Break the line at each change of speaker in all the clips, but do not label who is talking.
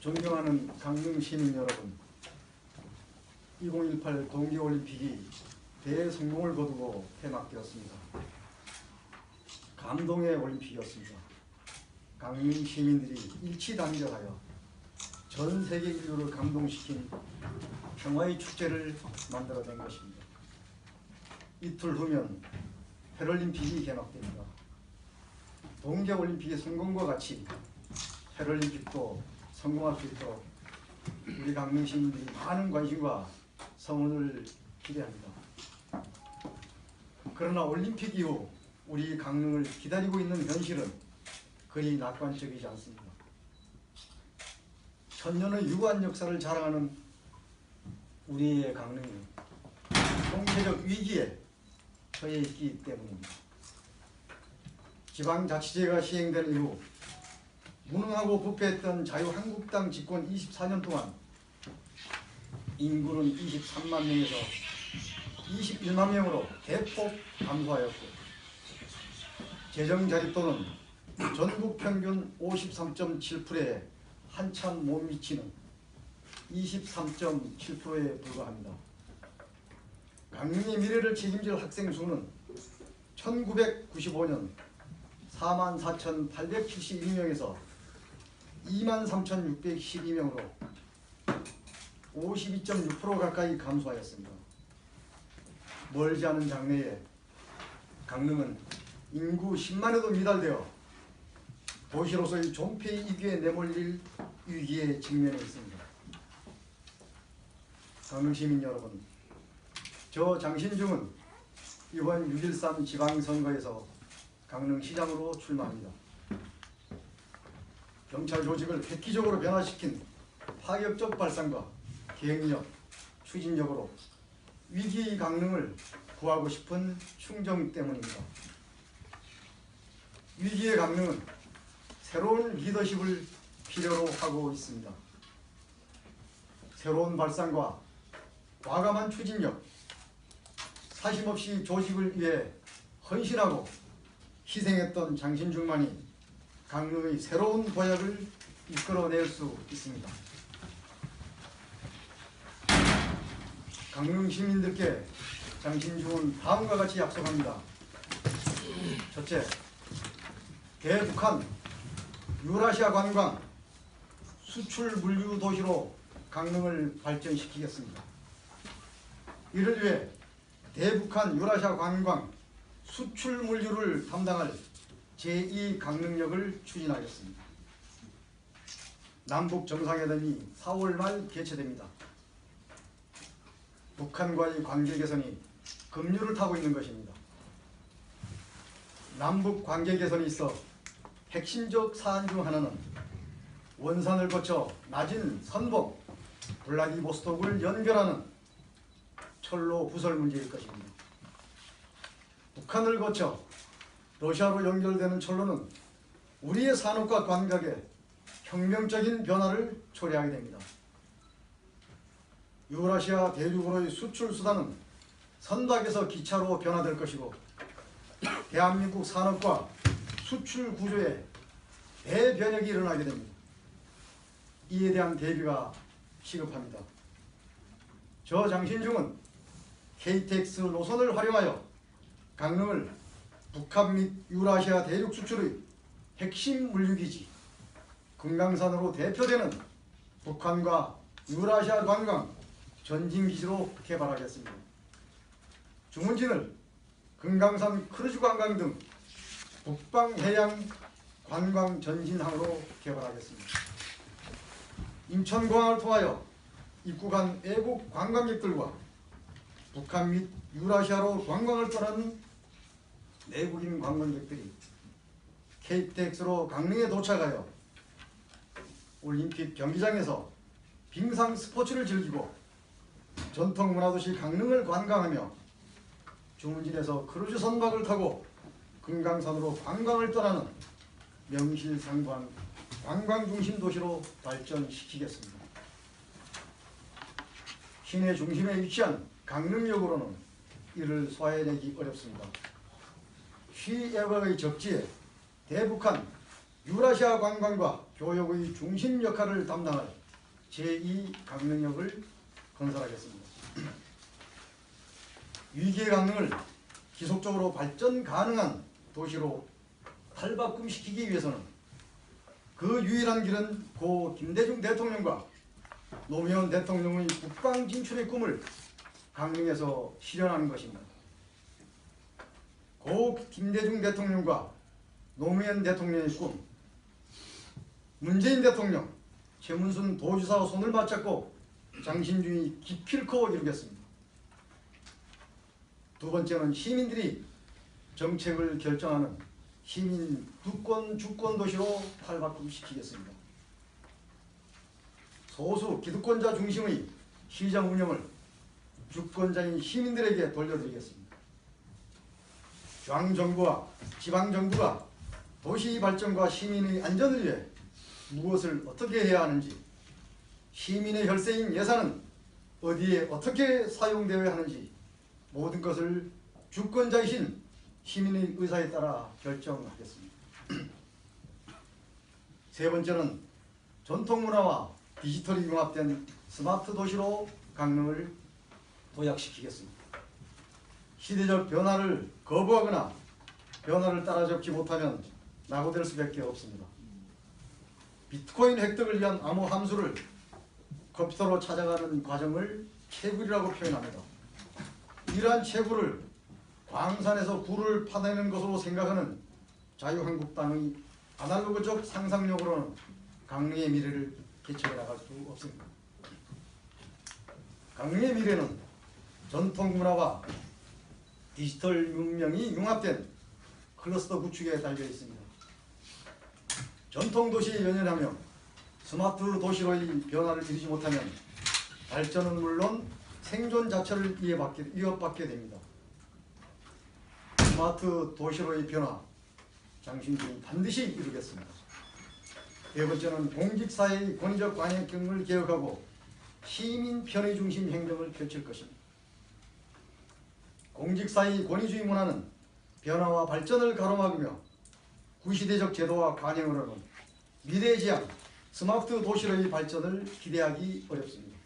존경하는 강릉 시민 여러분, 2018 동계올림픽이 대성공을 거두고 폐막되었습니다. 감동의 올림픽이었습니다. 강릉 시민들이 일치 단결하여 전 세계 인류를 감동시킨 평화의 축제를 만들어낸 것입니다. 이틀 후면 패럴림픽이 개막됩니다. 동계올림픽의 성공과 같이 패럴림픽도 성공할 수 있도록 우리 강릉 시민들이 많은 관심과 성원을 기대합니다. 그러나 올림픽 이후 우리 강릉을 기다리고 있는 현실은 그리 낙관적이지 않습니다. 천년의 유구한 역사를 자랑하는 우리의 강릉이 총체적 위기에 처해 있기 때문입니다. 지방자치제가 시행된 이후 무능하고 부패했던 자유한국당 집권 24년 동안 인구는 23만 명에서 21만 명으로 대폭 감소하였고 재정 자립도는 전국 평균 53.7%에 한참 못 미치는 23.7%에 불과합니다. 강릉의 미래를 책임질 학생 수는 1995년 44,872명에서 23,612명으로 52.6% 가까이 감소하였습니다. 멀지 않은 장래에 강릉은 인구 10만에도 미달되어 도시로서의 존폐 위기에 내몰릴 위기에 직면해 있습니다. 강릉 시민 여러분, 저 장신중은 이번 6.13 지방선거에서 강릉시장으로 출마합니다. 경찰 조직을 획기적으로 변화시킨 파격적 발상과 계획력, 추진력으로 위기 강릉을 구하고 싶은 충정 때문입니다. 위기의 강릉은 새로운 리더십을 필요로 하고 있습니다. 새로운 발상과 과감한 추진력, 사심없이 조직을 위해 헌신하고 희생했던 장신중만이 강릉의 새로운 보약을 이끌어낼 수 있습니다. 강릉 시민들께 장신중은 다음과 같이 약속합니다. 첫째, 대북한 유라시아 관광 수출 물류 도시로 강릉을 발전시키겠습니다. 이를 위해 대북한 유라시아 관광 수출 물류를 담당할 제2 강릉역을 추진하겠습니다. 남북 정상회담이 4월 말 개최됩니다. 북한과의 관계 개선이 급류를 타고 있는 것입니다. 남북 관계 개선이 있어 핵심적 사안 중 하나는 원산을 거쳐 낮은 선복, 블라디보스톡을 연결하는 철로 부설 문제일 것입니다. 북한을 거쳐 러시아로 연결되는 철로는 우리의 산업과 관각에 혁명적인 변화를 초래하게 됩니다. 유라시아 대륙으로의 수출 수단은 선박에서 기차로 변화될 것이고 대한민국 산업과 수출 구조에 대변혁이 일어나게 됩니다. 이에 대한 대비가 시급합니다. 저 장신중은 KTX 노선을 활용하여 강릉을 북한 및 유라시아 대륙 수출의 핵심 물류기지 금강산으로 대표되는 북한과 유라시아 관광 전진기지로 개발하겠습니다. 주문진을 금강산 크루즈 관광 등 북방해양 관광 전진항으로 개발하겠습니다. 인천공항을 통하여 입국한 외국 관광객들과 북한 및 유라시아로 관광을 떠나는 내국인 관광객들이 KTX로 강릉에 도착하여 올림픽 경기장에서 빙상 스포츠를 즐기고 전통 문화도시 강릉을 관광하며 주문진에서 크루즈 선박을 타고 금강산으로 관광을 떠나는 명실상부한 관광 중심 도시로 발전시키겠습니다. 시내 중심에 위치한 강릉역으로는 이를 소화해내기 어렵습니다. 시에버의 적지에 대북한 유라시아 관광과 교역의 중심 역할을 담당할 제2 강릉역을 건설하겠습니다. 위기의 강릉을 지속적으로 발전 가능한 도시로 탈바꿈시키기 위해서는 그 유일한 길은 고 김대중 대통령과 노무현 대통령의 국방 진출의 꿈을 강릉에서 실현하는 것입니다. 고 김대중 대통령과 노무현 대통령의 꿈, 문재인 대통령, 최문순 도지사와 손을 맞잡고 장신중이 기필코 이루겠습니다. 두 번째는 시민들이 정책을 결정하는 시민 주권 주권 도시로 탈바꿈시키겠습니다. 소수 기득권자 중심의 시장 운영을 주권자인 시민들에게 돌려드리겠습니다. 중앙정부와 지방정부가 도시 발전과 시민의 안전을 위해 무엇을 어떻게 해야 하는지 시민의 혈세인 예산은 어디에 어떻게 사용되어야 하는지 모든 것을 주권자이신 시민의 의사에 따라 결정하겠습니다. 세 번째는 전통문화와 디지털이 융합된 스마트 도시로 강릉을 도약시키겠습니다. 시대적 변화를 거부하거나 변화를 따라잡지 못하면 낙오될 수밖에 없습니다. 비트코인 획득을 위한 암호 함수를 컴퓨터로 찾아가는 과정을 채굴이라고 표현합니다. 이러한 채굴을 광산에서 굴을 파내는 것으로 생각하는 자유한국당의 아날로그적 상상력으로는 강릉의 미래를 개척해 나갈 수 없습니다. 강릉의 미래는 전통 문화와 디지털 문명이 융합된 클러스터 구축에 달려 있습니다. 전통 도시에 연연하며 스마트 도시로의 변화를 이루지 못하면 발전은 물론 생존 자체를 이어받게, 이어받게 됩니다. 스마트 도시로의 변화, 장신중이 반드시 이루겠습니다. 네 번째는 공직사회의 권위적 관행경을 개혁하고 시민 편의 중심 행정을 펼칠 것입니다. 공직사회의 권위주의 문화는 변화와 발전을 가로막으며 구시대적 제도와 관행으로는 미래지향, 스마트 도시로의 발전을 기대하기 어렵습니다.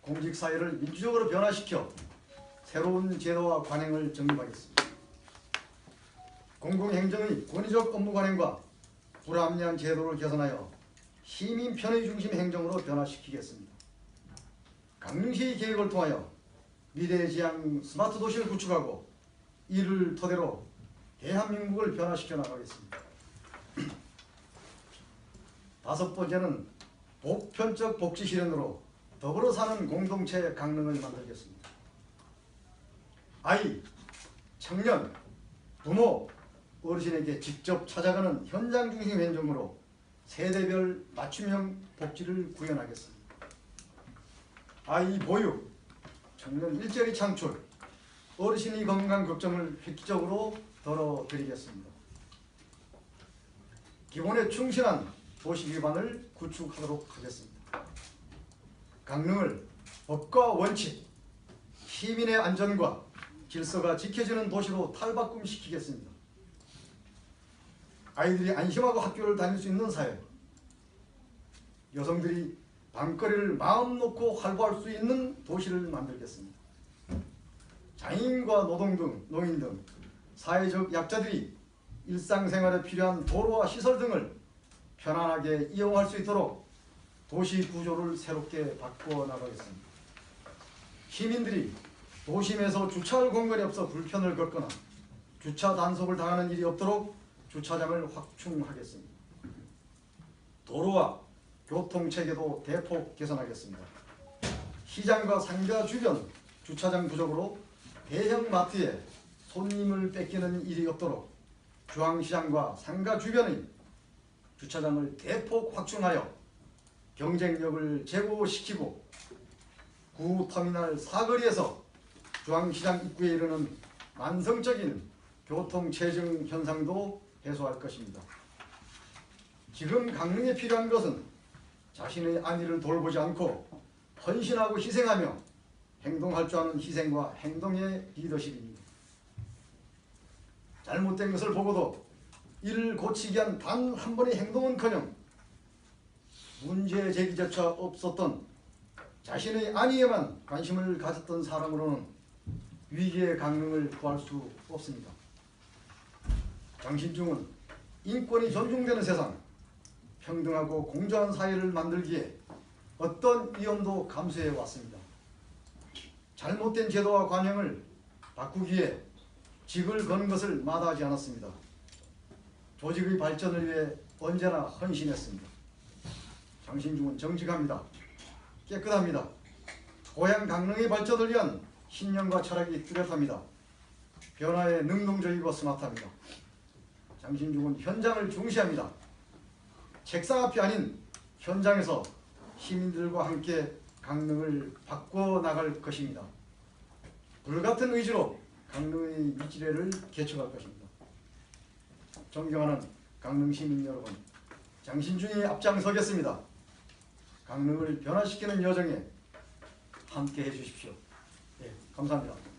공직사회를 민주적으로 변화시켜 새로운 제도와 관행을 정립하겠습니다. 공공행정의 권위적 업무 관행과 불합리한 제도를 개선하여 시민 편의 중심 행정으로 변화시키겠습니다. 강릉시 계획을 통하여 미래지향 스마트 도시를 구축하고 이를 토대로 대한민국을 변화시켜 나가겠습니다. 다섯 번째는 보편적 복지 실현으로 더불어 사는 공동체 강릉을 만들겠습니다. 아이, 청년, 부모, 어르신에게 직접 찾아가는 현장 중심 행정으로 세대별 맞춤형 복지를 구현하겠습니다. 아이 보육, 청년 일자리 창출, 어르신의 건강 걱정을 획기적으로 덜어드리겠습니다. 기본에 충실한 도시 기반을 구축하도록 하겠습니다. 강릉을 법과 원칙, 시민의 안전과 질서가 지켜지는 도시로 탈바꿈시키겠습니다. 아이들이 안심하고 학교를 다닐 수 있는 사회, 여성들이 밤거리를 마음 놓고 활보할 수 있는 도시를 만들겠습니다. 장애인과 노동 등, 노인 등 사회적 약자들이 일상생활에 필요한 도로와 시설 등을 편안하게 이용할 수 있도록 도시 구조를 새롭게 바꿔 나가겠습니다. 시민들이 도심에서 주차할 공간이 없어 불편을 겪거나 주차 단속을 당하는 일이 없도록 주차장을 확충하겠습니다. 도로와 교통체계도 대폭 개선하겠습니다. 시장과 상가 주변 주차장 부족으로 대형 마트에 손님을 뺏기는 일이 없도록 중앙시장과 상가 주변의 주차장을 대폭 확충하여 경쟁력을 제고시키고 구터미널 사거리에서 중앙시장 입구에 이르는 만성적인 교통체증 현상도 해소할 것입니다. 지금 강릉에 필요한 것은 자신의 안위를 돌보지 않고 헌신하고 희생하며 행동할 줄 아는 희생과 행동의 리더십입니다. 잘못된 것을 보고도 이를 고치기 위한 단 한 번의 행동은커녕 문제 제기조차 없었던 자신의 안위에만 관심을 가졌던 사람으로는 위기의 강릉을 구할 수 없습니다. 장신중은 인권이 존중되는 세상, 평등하고 공정한 사회를 만들기에 어떤 위험도 감수해 왔습니다. 잘못된 제도와 관행을 바꾸기에 직을 거는 것을 마다하지 않았습니다. 조직의 발전을 위해 언제나 헌신했습니다. 장신중은 정직합니다. 깨끗합니다. 고향 강릉의 발전을 위한 신념과 철학이 뚜렷합니다. 변화에 능동적이고 스마트합니다. 장신중은 현장을 중시합니다. 책상 앞이 아닌 현장에서 시민들과 함께 강릉을 바꿔 나갈 것입니다. 불같은 의지로 강릉의 미지레를 개척할 것입니다. 존경하는 강릉 시민 여러분, 장신중이 앞장서겠습니다. 강릉을 변화시키는 여정에 함께 해 주십시오. 예, 감사합니다.